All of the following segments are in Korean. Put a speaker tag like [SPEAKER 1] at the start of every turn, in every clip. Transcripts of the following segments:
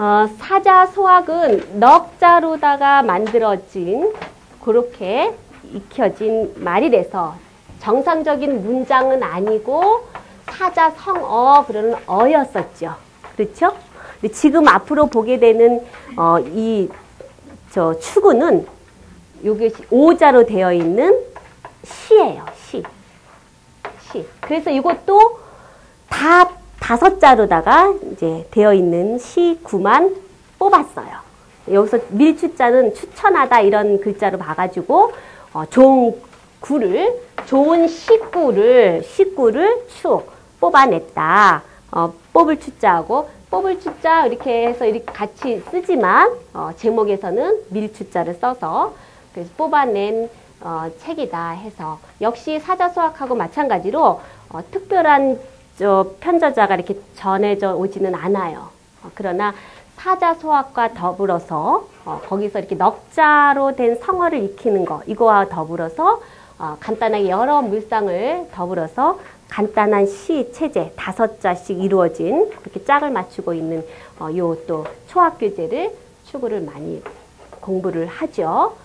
[SPEAKER 1] 어, 사자 소학은 넉자로다가 만들어진 그렇게 익혀진 말이래서 정상적인 문장은 아니고 사자 성어 그러는 어였었죠. 그렇죠? 근데 지금 앞으로 보게 되는 어, 이저 추구는 요게 오자로 되어 있는 시예요. 시. 시. 그래서 이것도 다 다섯 자로다가 이제 되어 있는 시구만 뽑았어요. 여기서 밀추자는 추천하다 이런 글자로 봐가지고 어, 좋은 구를 좋은 식구를 식구를 축 뽑아냈다. 어, 뽑을 추자하고 뽑을 추자 이렇게 해서 이렇게 같이 쓰지만 어, 제목에서는 밀추자를 써서 그래서 뽑아낸 어, 책이다 해서 역시 사자수학하고 마찬가지로 어, 특별한 저 편저자가 이렇게 전해져 오지는 않아요. 어, 그러나 사자소학과 더불어서 어, 거기서 이렇게 넉자로 된 성어를 익히는 거 이거와 더불어서 어, 간단하게 여러 물상을 더불어서 간단한 시 체제 다섯 자씩 이루어진 그렇게 짝을 맞추고 있는 어, 요또 초학 교재를 추구를 많이 공부를 하죠.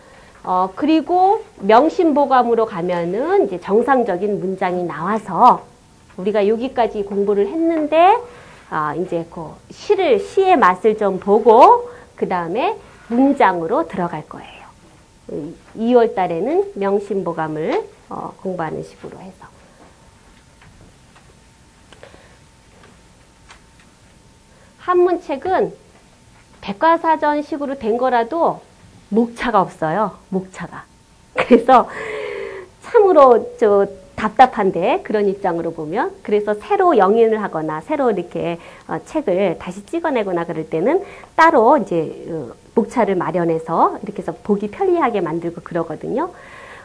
[SPEAKER 1] 어, 그리고 명심보감으로 가면은 이제 정상적인 문장이 나와서 우리가 여기까지 공부를 했는데 아, 이제 그 시를 시의 맛을 좀 보고 그 다음에 문장으로 들어갈 거예요. 2월 달에는 명심보감을 어, 공부하는 식으로 해서. 한문책은 백과사전식으로 된 거라도 목차가 없어요. 목차가. 그래서 참으로 저 답답한데 그런 입장으로 보면 그래서 새로 영인을 하거나 새로 이렇게 어, 책을 다시 찍어내거나 그럴 때는 따로 이제 어, 목차를 마련해서 이렇게 해서 보기 편리하게 만들고 그러거든요.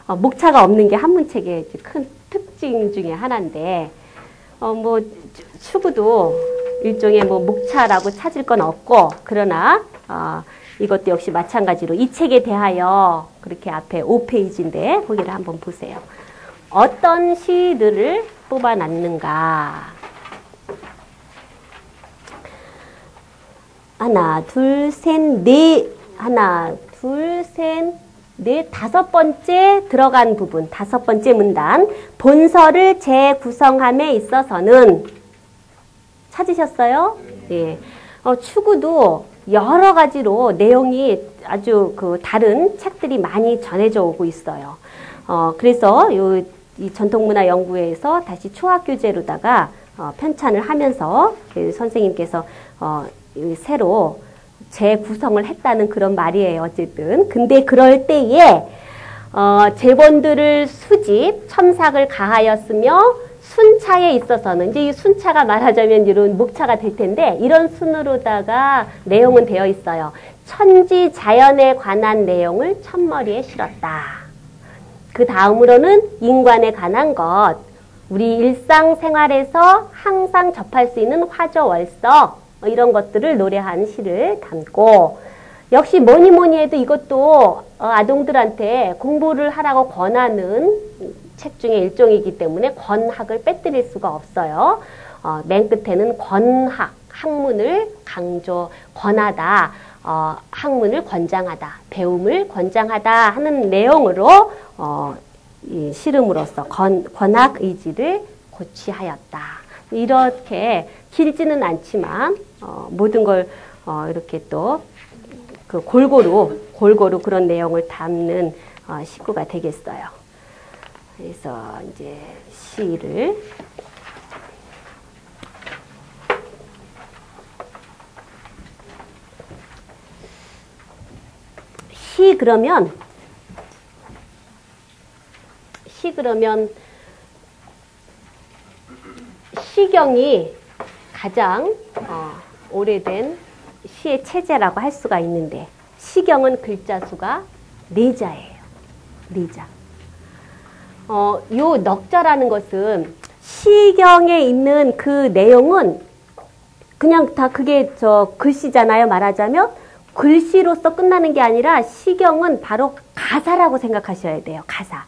[SPEAKER 1] 어, 목차가 없는 게 한문책의 큰 특징 중에 하나인데 어, 뭐 추구도 일종의 뭐 목차라고 찾을 건 없고 그러나 어, 이것도 역시 마찬가지로 이 책에 대하여 그렇게 앞에 5페이지인데 거기를 한번 보세요. 어떤 시들을 뽑아놨는가? 하나, 둘, 셋, 넷. 하나, 둘, 셋, 넷. 다섯 번째 들어간 부분, 다섯 번째 문단. 본서를 재구성함에 있어서는 찾으셨어요? 예. 어, 추구도 여러 가지로 내용이 아주 그 다른 책들이 많이 전해져 오고 있어요. 어, 그래서 요 이 전통문화 연구회에서 다시 초학 교재로다가 어, 편찬을 하면서 그 선생님께서 어, 새로 재구성을 했다는 그런 말이에요. 어쨌든. 근데 그럴 때에 어, 제본들을 수집, 첨삭을 가하였으며 순차에 있어서는 이제 이 순차가 말하자면 이런 목차가 될 텐데 이런 순으로다가 내용은 되어 있어요. 천지 자연에 관한 내용을 첫머리에 실었다. 그 다음으로는 인간에 관한 것, 우리 일상생활에서 항상 접할 수 있는 화저월서 뭐 이런 것들을 노래한 시를 담고 역시 뭐니 뭐니 해도 이것도 어, 아동들한테 공부를 하라고 권하는 책 중에 일종이기 때문에 권학을 빼뜨릴 수가 없어요. 어, 맨 끝에는 권학, 학문을 강조, 권하다. 어, 학문을 권장하다, 배움을 권장하다 하는 내용으로 어, 이 씨름으로써 권, 권학 의지를 고취하였다. 이렇게 길지는 않지만 어, 모든 걸 어, 이렇게 또 그 골고루 골고루 그런 내용을 담는 어, 식구가 되겠어요. 그래서 이제 시를 시 그러면 시 그러면 시경이 가장 어, 오래된 시의 체제라고 할 수가 있는데 시경은 글자 수가 네 자예요. 네 자. 어, 요 넉자라는 것은 시경에 있는 그 내용은 그냥 다 그게 저 글씨잖아요. 말하자면 글씨로서 끝나는 게 아니라 시경은 바로 가사라고 생각하셔야 돼요. 가사.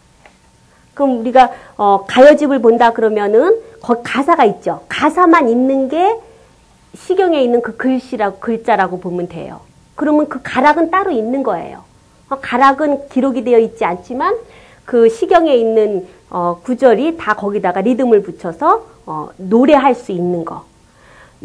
[SPEAKER 1] 그럼 우리가 어, 가요집을 본다 그러면은 거기 가사가 있죠. 가사만 있는 게 시경에 있는 그 글씨라고 글자라고 보면 돼요. 그러면 그 가락은 따로 있는 거예요. 어, 가락은 기록이 되어 있지 않지만 그 시경에 있는 어, 구절이 다 거기다가 리듬을 붙여서 어, 노래할 수 있는 거.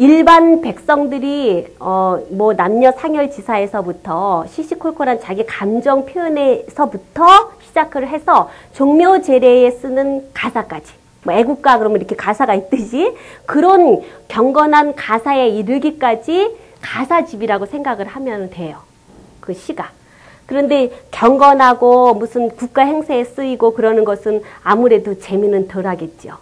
[SPEAKER 1] 일반 백성들이 어, 뭐 남녀 상열지사에서부터 시시콜콜한 자기 감정 표현에서부터 시작을 해서 종묘 제례에 쓰는 가사까지 뭐 애국가 그러면 이렇게 가사가 있듯이 그런 경건한 가사에 이르기까지 가사집이라고 생각을 하면 돼요. 그 시가. 그런데 경건하고 무슨 국가 행세에 쓰이고 그러는 것은 아무래도 재미는 덜 하겠죠.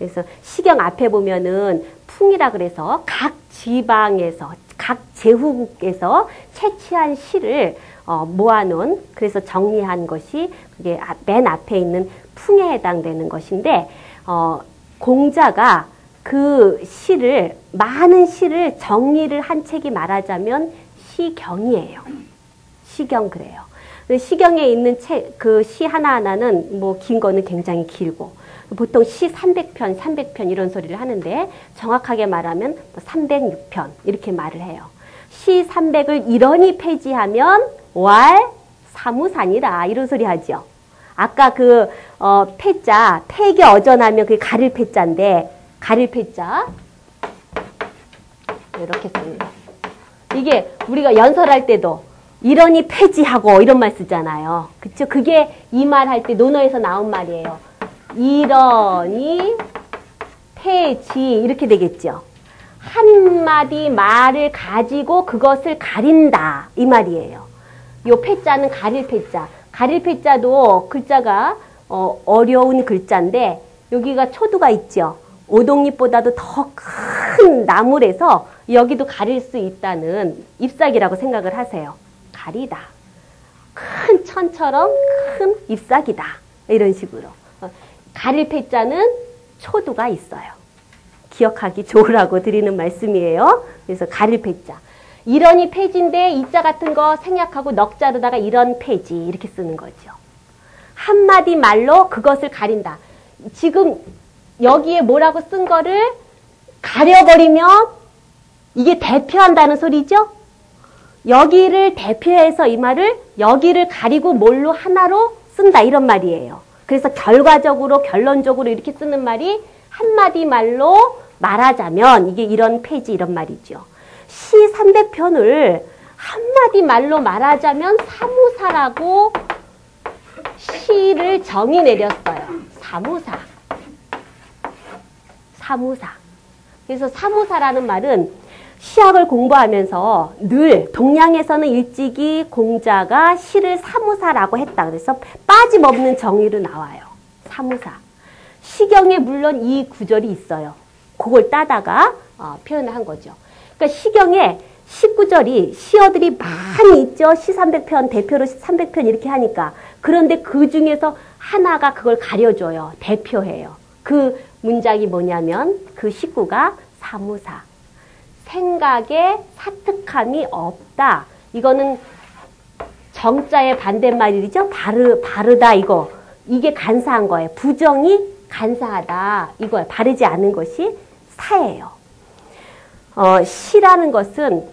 [SPEAKER 1] 그래서 시경 앞에 보면은 풍이라 그래서 각 지방에서 각 제후국에서 채취한 시를 어, 모아놓은 그래서 정리한 것이 그게 맨 앞에 있는 풍에 해당되는 것인데 어, 공자가 그 시를 많은 시를 정리를 한 책이 말하자면 시경이에요. 시경 그래요. 시경에 있는 책 그 시 하나 하나는 뭐 긴 거는 굉장히 길고 보통 시 300편, 300편 이런 소리를 하는데 정확하게 말하면 306편 뭐 이렇게 말을 해요. 시 300을 이러니 폐지하면 왈 사무산이다 이런 소리 하죠. 아까 그 어, 폐자 폐기 어전하면 그게 가릴 폐자인데 가릴 폐자 이렇게 씁니다. 이게 우리가 연설할 때도 이러니 폐지하고 이런 말 쓰잖아요. 그쵸? 그게 이 말 할 때 논어에서 나온 말이에요. 이러니 폐지 이렇게 되겠죠. 한마디 말을 가지고 그것을 가린다 이 말이에요. 요 패자는 가릴 패자. 가릴 패자도 글자가 어, 어려운 글자인데 여기가 초두가 있죠. 오동잎보다도 더 큰 나물에서 여기도 가릴 수 있다는 잎사귀라고 생각을 하세요. 가리다. 큰 천처럼 큰 잎사귀다. 이런 식으로. 가릴 패자는 초두가 있어요. 기억하기 좋으라고 드리는 말씀이에요. 그래서 가릴 패자. 이런이 폐지인데 이자 같은 거 생략하고 넉자로다가 이런 폐지 이렇게 쓰는 거죠. 한마디 말로 그것을 가린다. 지금 여기에 뭐라고 쓴 거를 가려버리면 이게 대표한다는 소리죠? 여기를 대표해서 이 말을 여기를 가리고 뭘로 하나로 쓴다 이런 말이에요. 그래서 결과적으로 결론적으로 이렇게 쓰는 말이 한마디 말로 말하자면 이게 이런 페이지 이런 말이죠. 시 300편을 한마디 말로 말하자면 사무사라고 시를 정의 내렸어요. 사무사. 사무사. 그래서 사무사라는 말은 시학을 공부하면서 늘 동양에서는 일찍이 공자가 시를 사무사라고 했다. 그래서 빠짐없는 정의로 나와요. 사무사. 시경에 물론 이 구절이 있어요. 그걸 따다가 어, 표현을 한 거죠. 그러니까 시경에 19절이 시어들이 많이 있죠. 시 300편, 대표로 300편 이렇게 하니까. 그런데 그 중에서 하나가 그걸 가려줘요. 대표해요. 그 문장이 뭐냐면 그 식구가 사무사. 생각에 사특함이 없다. 이거는 정자의 반대말이죠. 바르, 바르다 이거. 이게 간사한 거예요. 부정이 간사하다. 이거예요. 바르지 않은 것이 사예요. 어, 시라는 것은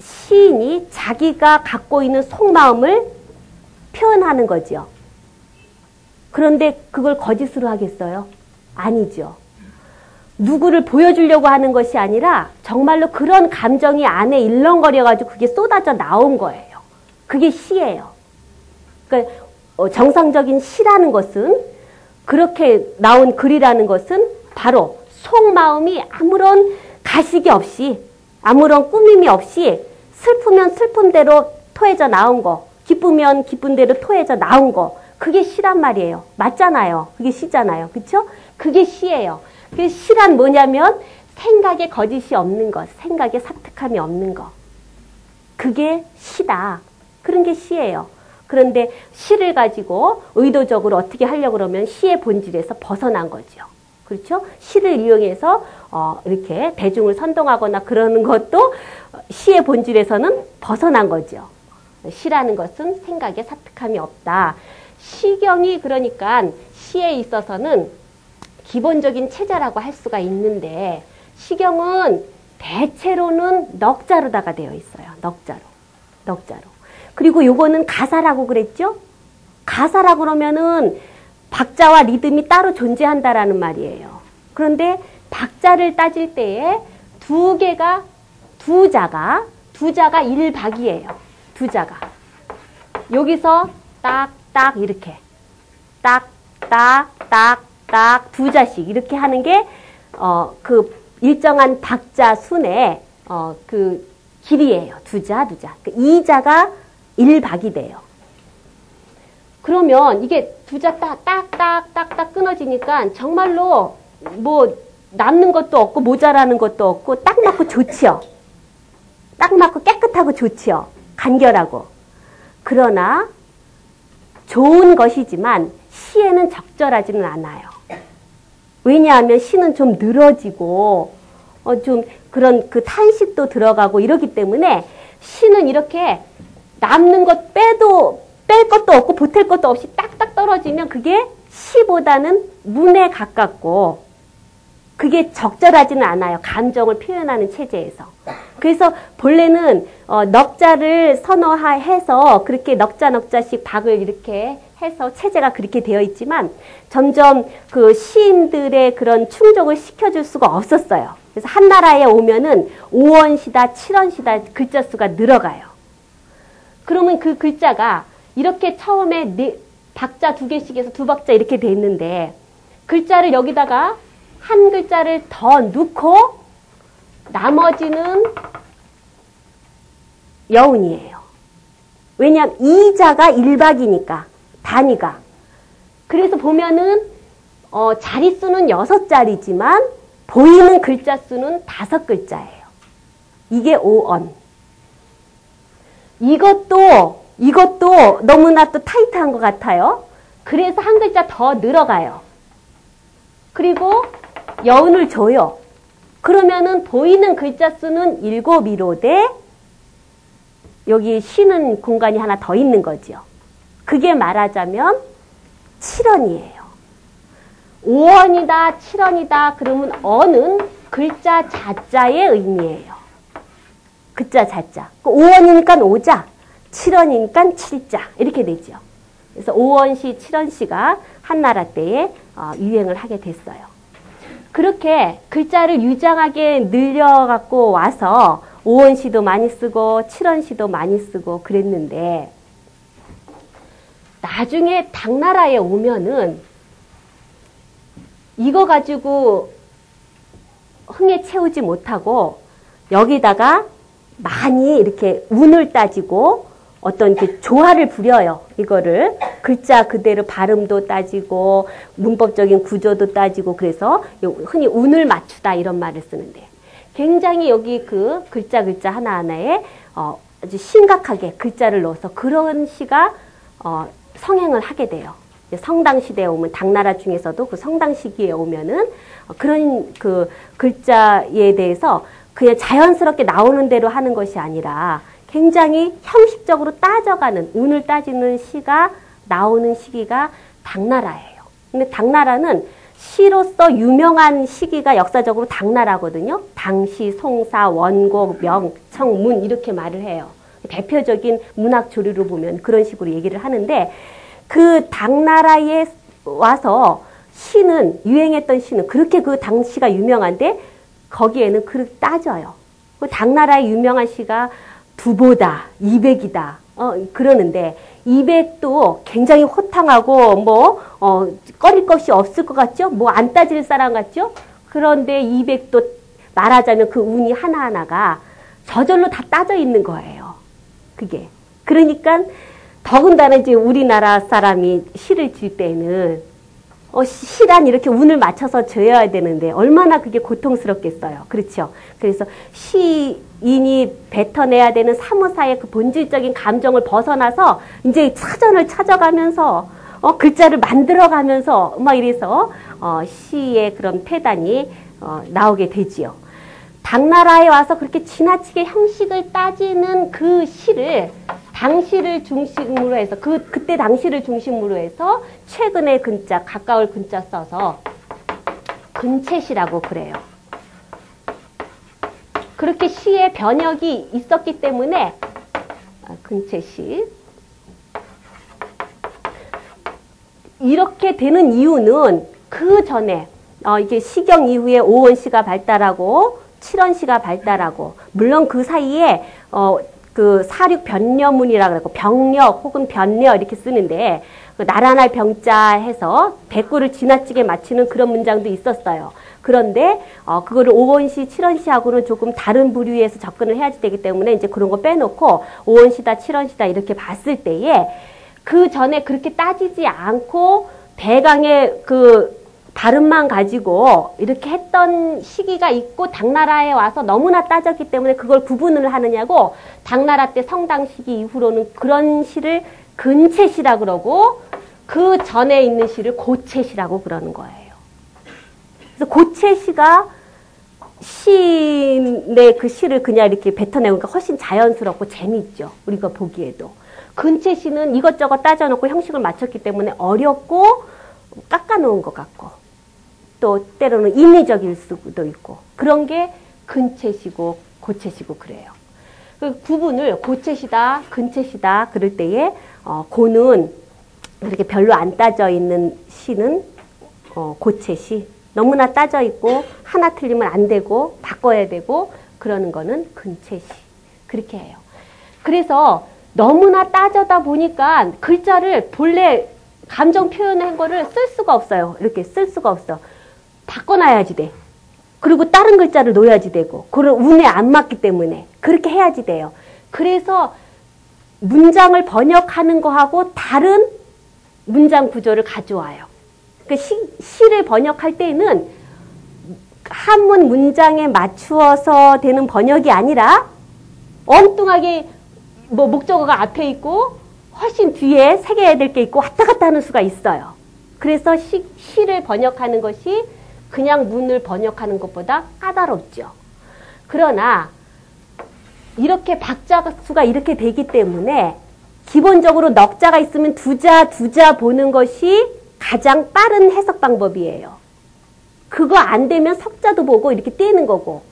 [SPEAKER 1] 시인이 자기가 갖고 있는 속마음을 표현하는 거죠. 그런데 그걸 거짓으로 하겠어요? 아니죠. 누구를 보여주려고 하는 것이 아니라 정말로 그런 감정이 안에 일렁거려가지고 그게 쏟아져 나온 거예요. 그게 시예요. 그러니까 어, 정상적인 시라는 것은 그렇게 나온 글이라는 것은 바로 속마음이 아무런 가식이 없이 아무런 꾸밈이 없이 슬프면 슬픔대로 토해져 나온 거 기쁘면 기쁜 대로 토해져 나온 거 그게 시란 말이에요. 맞잖아요. 그게 시잖아요. 그쵸? 그게 시예요. 그 시란 뭐냐면 생각에 거짓이 없는 것, 생각에 사특함이 없는 것. 그게 시다. 그런 게 시예요. 그런데 시를 가지고 의도적으로 어떻게 하려고 그러면 시의 본질에서 벗어난 거죠. 그렇죠? 시를 이용해서 어, 이렇게 대중을 선동하거나 그러는 것도 시의 본질에서는 벗어난 거죠. 시라는 것은 생각에 사특함이 없다. 시경이 그러니까 시에 있어서는 기본적인 체자라고 할 수가 있는데 시경은 대체로는 넉자로다가 되어 있어요. 넉자로. 넉자로. 그리고 요거는 가사라고 그랬죠? 가사라 그러면은 박자와 리듬이 따로 존재한다라는 말이에요. 그런데 박자를 따질 때에 두 개가 두 자가 두 자가 1박이에요. 두 자가. 여기서 딱딱 이렇게 딱딱딱 딱 두 자씩 이렇게 하는 게 어 그 일정한 박자 순의 어그 길이에요. 두 자, 두 자. 그 2자가 1박이 돼요. 그러면 이게 두 자 딱, 딱, 딱, 딱, 딱 끊어지니까 정말로 뭐 남는 것도 없고 모자라는 것도 없고 딱 맞고 좋지요. 딱 맞고 깨끗하고 좋지요. 간결하고. 그러나 좋은 것이지만 시에는 적절하지는 않아요. 왜냐하면 시는 좀 늘어지고 어, 좀 그런 그 탄식도 들어가고 이러기 때문에 시는 이렇게 남는 것 빼도 뺄 것도 없고 보탤 것도 없이 딱딱 떨어지면 그게 시보다는 문에 가깝고 그게 적절하지는 않아요. 감정을 표현하는 체제에서. 그래서 본래는 어, 넉자를 선호해서 그렇게 넉자 넉자씩 박을 이렇게 해서 체제가 그렇게 되어 있지만 점점 그 시인들의 그런 충족을 시켜줄 수가 없었어요. 그래서 한나라에 오면은 5원시다, 7원시다 글자 수가 늘어가요. 그러면 그 글자가 이렇게 처음에 네, 박자 두 개씩에서 두 박자 이렇게 돼 있는데 글자를 여기다가 한 글자를 더 넣고 나머지는 여운이에요. 왜냐하면 이자가 일박이니까 단위가. 그래서 보면은 어, 자릿수는 여섯 자리지만 보이는 글자 수는 다섯 글자예요. 이게 5원. 이것도 이것도 너무나 또 타이트한 것 같아요. 그래서 한 글자 더 늘어가요. 그리고 여운을 줘요. 그러면은 보이는 글자 수는 일곱이로 돼 여기 쉬는 공간이 하나 더 있는 거죠. 그게 말하자면 7원이에요. 5원이다, 7원이다, 그러면 어는 글자 자자의 의미예요. 글자 자자. 5원이니까 그 5자, 7원이니까 7자. 이렇게 되죠. 그래서 5원시, 7원시가 한나라 때에 어, 유행을 하게 됐어요. 그렇게 글자를 유장하게 늘려갖고 와서 5원시도 많이 쓰고 7원시도 많이 쓰고 그랬는데 나중에 당나라에 오면은 이거 가지고 흥에 채우지 못하고 여기다가 많이 이렇게 운을 따지고 어떤 그 조화를 부려요. 이거를 글자 그대로 발음도 따지고 문법적인 구조도 따지고 그래서 흔히 운을 맞추다 이런 말을 쓰는데 굉장히 여기 그 글자 글자 하나하나에 어 아주 심각하게 글자를 넣어서 그런 시가 어 성행을 하게 돼요. 성당 시대에 오면 당나라 중에서도 그 성당 시기에 오면은 그런 그 글자에 대해서 그냥 자연스럽게 나오는 대로 하는 것이 아니라 굉장히 형식적으로 따져가는 운을 따지는 시가 나오는 시기가 당나라예요. 근데 당나라는 시로서 유명한 시기가 역사적으로 당나라거든요. 당시, 송사, 원곡, 명, 청, 문 이렇게 말을 해요. 대표적인 문학 조류로 보면 그런 식으로 얘기를 하는데 그 당나라에 와서 시는 유행했던 시는 그렇게 그 당시가 유명한데 거기에는 그렇게 따져요. 그 당나라의 유명한 시가 두보다, 이백이다. 어, 그러는데, 이백도 굉장히 호탕하고, 뭐, 어, 꺼릴 것이 없을 것 같죠? 뭐, 안 따질 사람 같죠? 그런데 이백도 말하자면 그 운이 하나하나가 저절로 다 따져 있는 거예요. 그게. 그러니까, 더군다나 이제 우리나라 사람이 시를 줄 때는 어, 시란 이렇게 운을 맞춰서 줘야 되는데 얼마나 그게 고통스럽겠어요. 그렇죠. 그래서 시인이 뱉어내야 되는 사무사의 그 본질적인 감정을 벗어나서 이제 사전을 찾아가면서 어, 글자를 만들어가면서 막 이래서 어, 시의 그런 폐단이 어, 나오게 되지요. 당나라에 와서 그렇게 지나치게 형식을 따지는 그 시를 당시를 중심으로 해서 그 그때 당시를 중심으로 해서 최근의 근자 가까울 근자 써서 근채시라고 그래요. 그렇게 시의 변혁이 있었기 때문에 아, 근체시 이렇게 되는 이유는 그 전에 어, 이게 시경 이후에 오원시가 발달하고 칠원시가 발달하고 물론 그 사이에 어, 그 사륙 변려문이라 그러고 병력 혹은 변려 이렇게 쓰는데 그 나라날 병자 해서 대꾸를 지나치게 맞추는 그런 문장도 있었어요. 그런데 어 그거를 5원시, 7원시하고는 조금 다른 부류에서 접근을 해야지 되기 때문에 이제 그런 거 빼놓고 5원시다, 7원시다 이렇게 봤을 때에 그 전에 그렇게 따지지 않고 대강의 그 발음만 가지고 이렇게 했던 시기가 있고 당나라에 와서 너무나 따졌기 때문에 그걸 구분을 하느냐고 당나라 때 성당 시기 이후로는 그런 시를 근체시라 그러고 그 전에 있는 시를 고체시라고 그러는 거예요. 그래서 고체시가 시의 그 시를 그냥 이렇게 뱉어내니까 훨씬 자연스럽고 재미있죠. 우리가 보기에도. 근체시는 이것저것 따져놓고 형식을 맞췄기 때문에 어렵고 깎아놓은 것 같고 또 때로는 인위적일 수도 있고 그런 게 근체시고 고체시고 그래요. 그 구분을 고체시다, 근체시다 그럴 때에 어, 고는 그렇게 별로 안 따져 있는 시는 어, 고체시 너무나 따져 있고 하나 틀리면 안 되고 바꿔야 되고 그러는 거는 근체시 그렇게 해요. 그래서 너무나 따져다 보니까 글자를 본래 감정 표현한 거를 쓸 수가 없어요. 이렇게 쓸 수가 없어. 바꿔놔야지 돼. 그리고 다른 글자를 놓아야지 되고, 그걸 운에 안 맞기 때문에 그렇게 해야지 돼요. 그래서 문장을 번역하는 거하고 다른 문장 구조를 가져와요. 그 시, 시를 번역할 때는 한문 문장에 맞추어서 되는 번역이 아니라 엉뚱하게 뭐 목적어가 앞에 있고 훨씬 뒤에 새겨야 될 게 있고 왔다 갔다 하는 수가 있어요. 그래서 시, 시를 번역하는 것이 그냥 문을 번역하는 것보다 까다롭죠. 그러나 이렇게 박자 수가 이렇게 되기 때문에 기본적으로 넉자가 있으면 두자 두자 보는 것이 가장 빠른 해석 방법이에요. 그거 안 되면 석자도 보고 이렇게 떼는 거고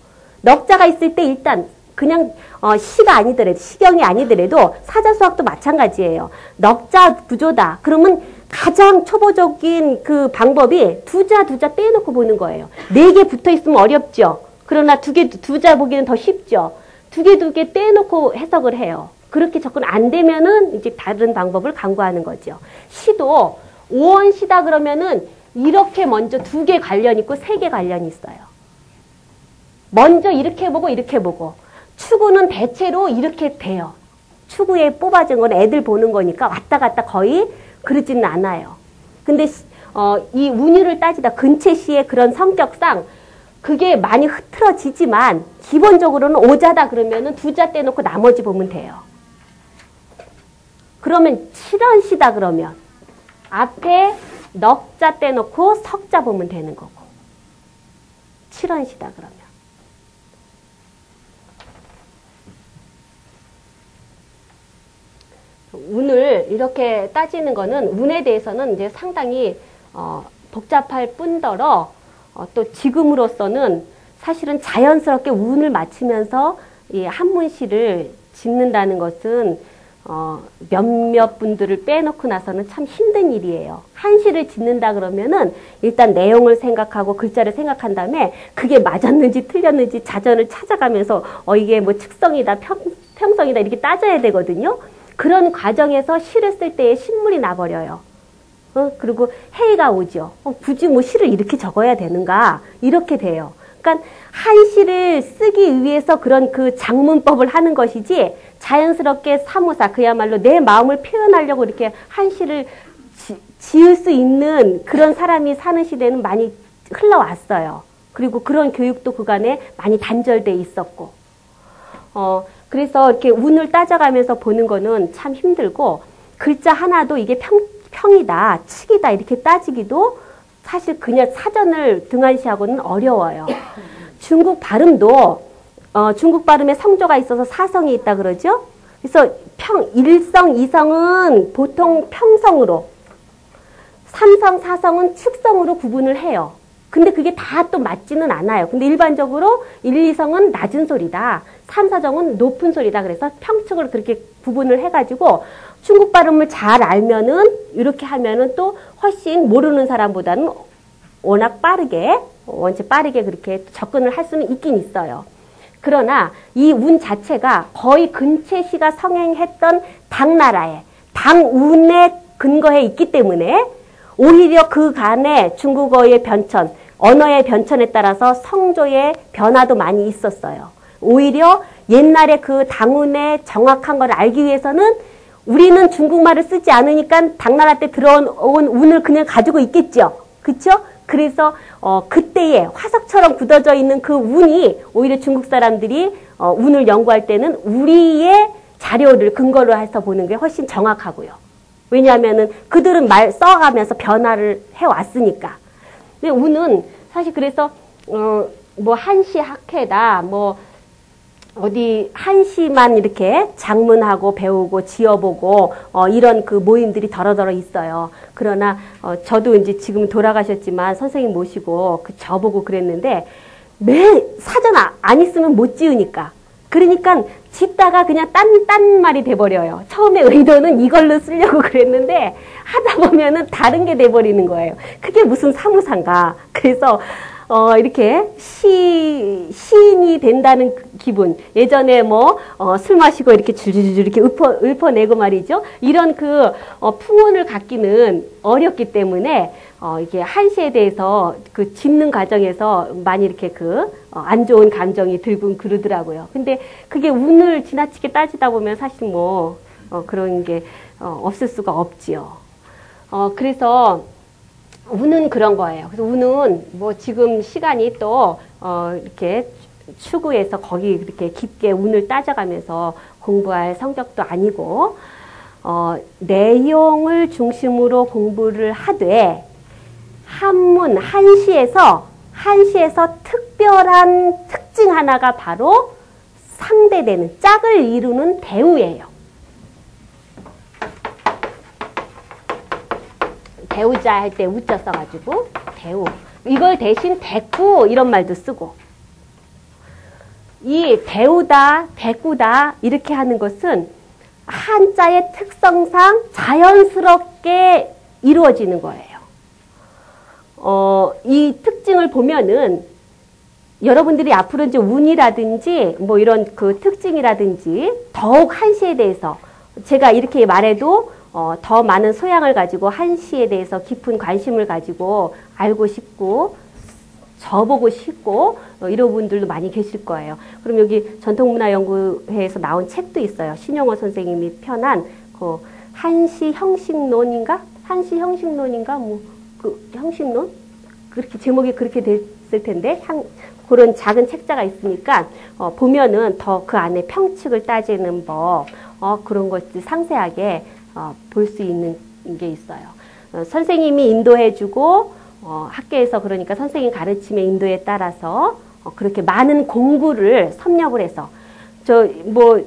[SPEAKER 1] 넉자가 있을 때 일단 그냥 어, 시가 아니더라도 시경이 아니더라도 사자 수학도 마찬가지예요. 넉자 구조다. 그러면 가장 초보적인 그 방법이 두자 두자 떼놓고 보는 거예요. 네 개 붙어 있으면 어렵죠. 그러나 두 개 두자 보기는 더 쉽죠. 두 개 두 개 떼놓고 해석을 해요. 그렇게 접근 안 되면은 이제 다른 방법을 강구하는 거죠. 시도 오원 시다 그러면은 이렇게 먼저 두 개 관련 있고 세 개 관련이 있어요. 먼저 이렇게 보고 이렇게 보고 추구는 대체로 이렇게 돼요. 추구에 뽑아진 건 애들 보는 거니까 왔다 갔다 거의 그러지는 않아요. 근데 어, 이 운율을 따지다 근체 시의 그런 성격상 그게 많이 흐트러지지만 기본적으로는 오자다 그러면은 두 자 떼놓고 나머지 보면 돼요. 그러면 칠원시다 그러면 앞에 넉자 떼놓고 석자 보면 되는 거고 칠원시다 그러면 운을 이렇게 따지는 거는 운에 대해서는 이제 상당히 어, 복잡할 뿐더러 어, 또 지금으로서는 사실은 자연스럽게 운을 맞추면서 이 한문시를 짓는다는 것은 어, 몇몇 분들을 빼놓고 나서는 참 힘든 일이에요. 한시를 짓는다 그러면은 일단 내용을 생각하고 글자를 생각한 다음에 그게 맞았는지 틀렸는지 자전을 찾아가면서 어 이게 뭐 측성이다 평, 평성이다 이렇게 따져야 되거든요. 그런 과정에서 시를 쓸 때에 신물이 나버려요. 어? 그리고 해가 오죠. 어, 굳이 뭐 시를 이렇게 적어야 되는가? 이렇게 돼요. 그러니까 한 시를 쓰기 위해서 그런 그 장문법을 하는 것이지 자연스럽게 사무사 그야말로 내 마음을 표현하려고 이렇게 한 시를 지, 을수 있는 그런 사람이 사는 시대는 많이 흘러왔어요. 그리고 그런 교육도 그간에 많이 단절돼 있었고, 어, 그래서 이렇게 운을 따져가면서 보는 거는 참 힘들고 글자 하나도 이게 평, 평이다, 칙이다 이렇게 따지기도 사실 그냥 사전을 등한시하고는 어려워요. 중국 발음도 어, 중국 발음에 성조가 있어서 사성이 있다 그러죠. 그래서 평 일성, 이성은 보통 평성으로, 삼성, 사성은 측성으로 구분을 해요. 근데 그게 다 또 맞지는 않아요. 근데 일반적으로 1, 2성은 낮은 소리다. 3, 4정은 높은 소리다. 그래서 평축을 그렇게 구분을 해가지고 중국 발음을 잘 알면은 이렇게 하면은 또 훨씬 모르는 사람보다는 워낙 빠르게 원체 빠르게 그렇게 접근을 할 수는 있긴 있어요. 그러나 이 운 자체가 거의 근채 시가 성행했던 당나라의 당운에 근거해 있기 때문에 오히려 그 간에 중국어의 변천, 언어의 변천에 따라서 성조의 변화도 많이 있었어요. 오히려 옛날에 그 당운의 정확한 걸 알기 위해서는 우리는 중국말을 쓰지 않으니까 당나라 때 들어온 운을 그냥 가지고 있겠죠. 그쵸? 그래서 어, 그때의 화석처럼 굳어져 있는 그 운이 오히려 중국 사람들이 어, 운을 연구할 때는 우리의 자료를 근거로 해서 보는 게 훨씬 정확하고요. 왜냐하면은 그들은 말 써가면서 변화를 해왔으니까. 근데 운은 사실 그래서 어, 뭐 한시 학회다, 뭐 어디 한시만 이렇게 장문하고 배우고 지어보고 어, 이런 그 모임들이 더러더러 있어요. 그러나 어, 저도 이제 지금 돌아가셨지만 선생님 모시고 그 저보고 그랬는데 매 사전 아, 안 있으면 못 지으니까 그러니까 짓다가 그냥 딴, 딴 말이 돼버려요. 처음에 의도는 이걸로 쓰려고 그랬는데 하다 보면은 다른 게 돼버리는 거예요. 그게 무슨 사무상가. 그래서 어, 이렇게 시, 시인이 된다는 기분. 예전에 뭐, 어, 술 마시고 이렇게 줄줄줄 이렇게 읊어, 읊어내고 말이죠. 이런 그, 어, 풍운을 갖기는 어렵기 때문에, 어, 이게 한시에 대해서 그 짓는 과정에서 많이 이렇게 그, 어, 안 좋은 감정이 들고 그러더라고요. 근데 그게 운을 지나치게 따지다 보면 사실 뭐, 어, 그런 게, 어, 없을 수가 없지요. 어, 그래서, 운은 그런 거예요. 그래서 운은 뭐 지금 시간이 또, 어, 이렇게 추구해서 거기 이렇게 깊게 운을 따져가면서 공부할 성격도 아니고, 어, 내용을 중심으로 공부를 하되, 한문, 한시에서, 한시에서 특별한 특징 하나가 바로 상대되는, 짝을 이루는 대우예요. 배우자 할 때 우자 써가지고 대우. 이걸 대신 대꾸 이런 말도 쓰고. 이 배우다, 대꾸다 이렇게 하는 것은 한자의 특성상 자연스럽게 이루어지는 거예요. 어, 이 특 징을 보면은 여러분들이 앞으로 이제 운이라든지 뭐 이런 그 특징이라든지 더욱 한시에 대해서 제가 이렇게 말해도 어, 더 많은 소양을 가지고 한시에 대해서 깊은 관심을 가지고 알고 싶고 저보고 싶고 어, 이런 분들도 많이 계실 거예요. 그럼 여기 전통문화연구회에서 나온 책도 있어요. 신용호 선생님이 편한 그 한시 형식론인가? 한시 형식론인가? 뭐 그 형식론? 그렇게 제목이 그렇게 됐을 텐데 한, 그런 작은 책자가 있으니까 어, 보면은 더 그 안에 평칙을 따지는 법 어, 그런 것들 상세하게 어, 볼 수 있는 게 있어요. 어, 선생님이 인도해주고 어, 학교에서 그러니까 선생님 가르침의 인도에 따라서 어, 그렇게 많은 공부를 섭렵을 해서 저 뭐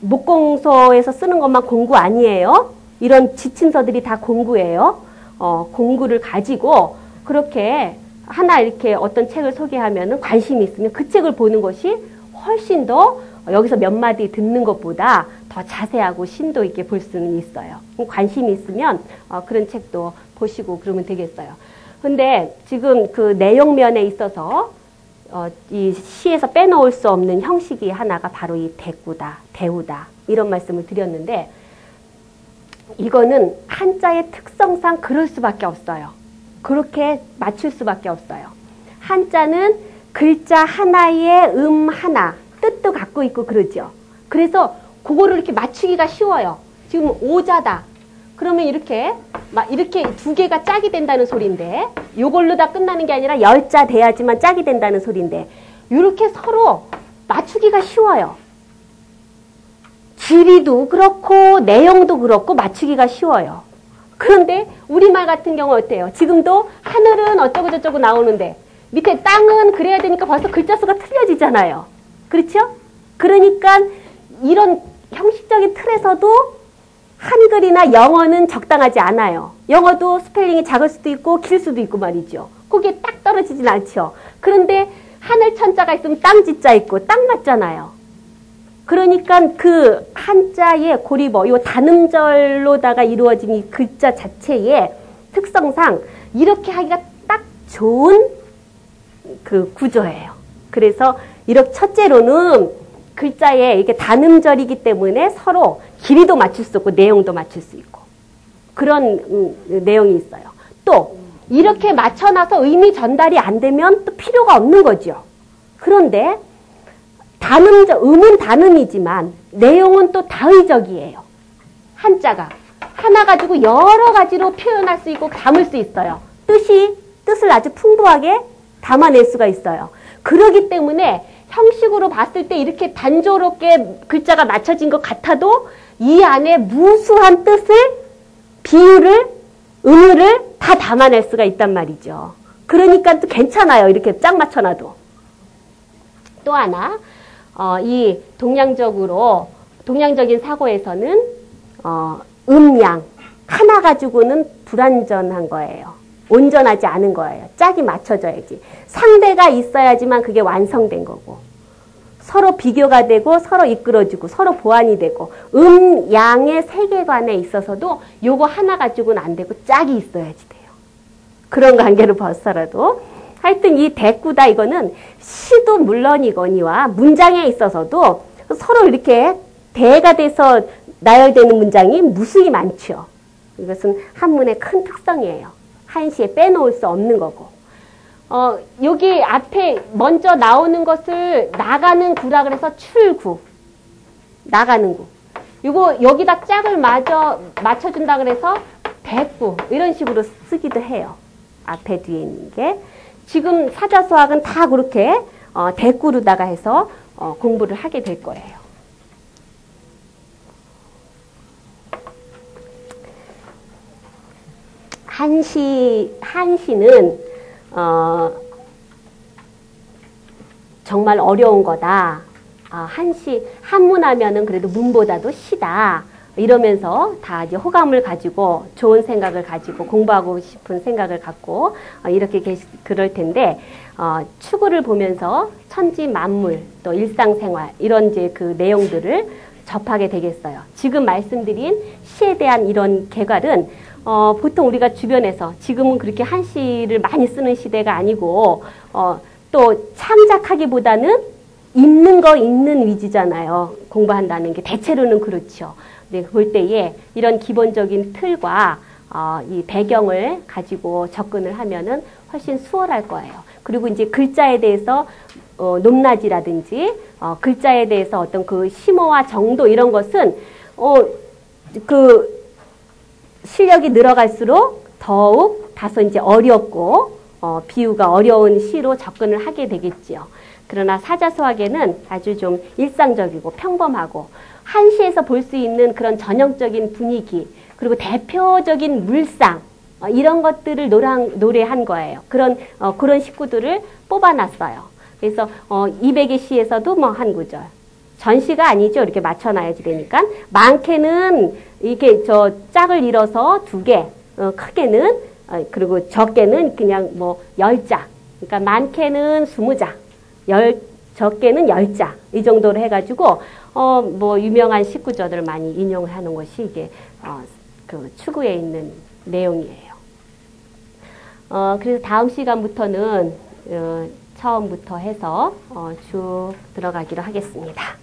[SPEAKER 1] 목공소에서 쓰는 것만 공부 아니에요. 이런 지침서들이 다 공부예요. 어, 공부를 가지고 그렇게 하나 이렇게 어떤 책을 소개하면 관심이 있으면 그 책을 보는 것이 훨씬 더 여기서 몇 마디 듣는 것보다 더 자세하고 심도 있게 볼 수는 있어요. 관심이 있으면 어, 그런 책도 보시고 그러면 되겠어요. 근데 지금 그 내용면에 있어서 어, 이 시에서 빼놓을 수 없는 형식이 하나가 바로 이 대꾸다, 대우다 이런 말씀을 드렸는데 이거는 한자의 특성상 그럴 수밖에 없어요. 그렇게 맞출 수밖에 없어요. 한자는 글자 하나에 음 하나, 뜻도 갖고 있고 그러죠. 그래서 그거를 이렇게 맞추기가 쉬워요. 지금 오자다. 그러면 이렇게 막 이렇게 두 개가 짝이 된다는 소리인데 요걸로 다 끝나는 게 아니라 열자 돼야지만 짝이 된다는 소리인데 이렇게 서로 맞추기가 쉬워요. 길이도 그렇고 내용도 그렇고 맞추기가 쉬워요. 그런데 우리말 같은 경우 어때요? 지금도 하늘은 어쩌고 저쩌고 나오는데 밑에 땅은 그래야 되니까 벌써 글자 수가 틀려지잖아요. 그렇죠? 그러니까 이런 형식적인 틀에서도 한글이나 영어는 적당하지 않아요. 영어도 스펠링이 작을 수도 있고 길 수도 있고 말이죠. 거기에 딱 떨어지진 않죠. 그런데 하늘 천자가 있으면 땅 지자 있고 딱 맞잖아요. 그러니까 그 한자의 고리버, 요 단음절로다가 이루어진 이 글자 자체의 특성상 이렇게 하기가 딱 좋은 그 구조예요. 그래서 이렇게 첫째로는 글자에 이게 단음절이기 때문에 서로 길이도 맞출 수 있고 내용도 맞출 수 있고 그런 음, 내용이 있어요. 또 이렇게 맞춰놔서 의미 전달이 안 되면 또 필요가 없는 거죠. 그런데 단음적 음은 단음이지만 내용은 또 다의적이에요. 한자가 하나 가지고 여러 가지로 표현할 수 있고 담을 수 있어요. 뜻이 뜻을 아주 풍부하게 담아낼 수가 있어요. 그러기 때문에 형식으로 봤을 때 이렇게 단조롭게 글자가 맞춰진 것 같아도 이 안에 무수한 뜻을 비유를 의미를 다 담아낼 수가 있단 말이죠. 그러니까 또 괜찮아요. 이렇게 짝 맞춰놔도. 또 하나 어, 이 동양적으로 동양적인 사고에서는 어, 음양 하나 가지고는 불완전한 거예요. 온전하지 않은 거예요. 짝이 맞춰져야지. 상대가 있어야지만 그게 완성된 거고. 서로 비교가 되고 서로 이끌어주고 서로 보완이 되고 음, 양의 세계관에 있어서도 요거 하나 가지고는 안 되고 짝이 있어야지 돼요. 그런 관계를 벗어라도 하여튼 이 대꾸다 이거는 시도 물론이거니와 문장에 있어서도 서로 이렇게 대가 돼서 나열되는 문장이 무수히 많죠. 이것은 한문의 큰 특성이에요. 한시에 빼놓을 수 없는 거고. 어, 여기 앞에 먼저 나오는 것을 나가는 구라 그래서 출구. 나가는 구. 이거 여기다 짝을 맞아, 맞춰준다 그래서 대구. 이런 식으로 쓰기도 해요. 앞에 뒤에 있는 게. 지금 사자수학은 다 그렇게 어, 대꾸로다가 해서 어, 공부를 하게 될 거예요. 한시 한시는 어, 정말 어려운 거다. 아, 한시 한문하면은 그래도 문보다도 시다. 이러면서 다 이제 호감을 가지고 좋은 생각을 가지고 공부하고 싶은 생각을 갖고 어, 이렇게 계시, 그럴 텐데 어, 추구를 보면서 천지 만물 또 일상생활 이런 이제 그 내용들을 접하게 되겠어요. 지금 말씀드린 시에 대한 이런 개괄은 어, 보통 우리가 주변에서 지금은 그렇게 한시를 많이 쓰는 시대가 아니고 어, 또 창작하기보다는 읽는 거 읽는 위주잖아요. 공부한다는 게 대체로는 그렇죠. 네, 볼 때에 이런 기본적인 틀과 어, 이 배경을 가지고 접근을 하면은 훨씬 수월할 거예요. 그리고 이제 글자에 대해서 어, 높낮이라든지 어, 글자에 대해서 어떤 그 심오와 정도 이런 것은 어, 그 실력이 늘어갈수록 더욱 다소 이제 어렵고 어, 비유가 어려운 시로 접근을 하게 되겠지요. 그러나 사자수학에는 아주 좀 일상적이고 평범하고 한시에서 볼 수 있는 그런 전형적인 분위기 그리고 대표적인 물상 어, 이런 것들을 노랑, 노래한 거예요. 그런 어, 그런 식구들을 뽑아놨어요. 그래서 어, 200의 시에서도 뭐 한 구절 전시가 아니죠. 이렇게 맞춰놔야지 되니까 많게는 이렇게 저 짝을 잃어서 두 개, 어, 크게는 어, 그리고 적게는 그냥 뭐 열 짝. 그러니까 많게는 스무 장, 열 적게는 열 장. 이 정도로 해가지고 어, 뭐, 유명한 식구저들을 많이 인용을 하는 것이 이게, 어, 그 추구에 있는 내용이에요. 어, 그래서 다음 시간부터는, 어, 처음부터 해서, 어, 쭉 들어가기로 하겠습니다.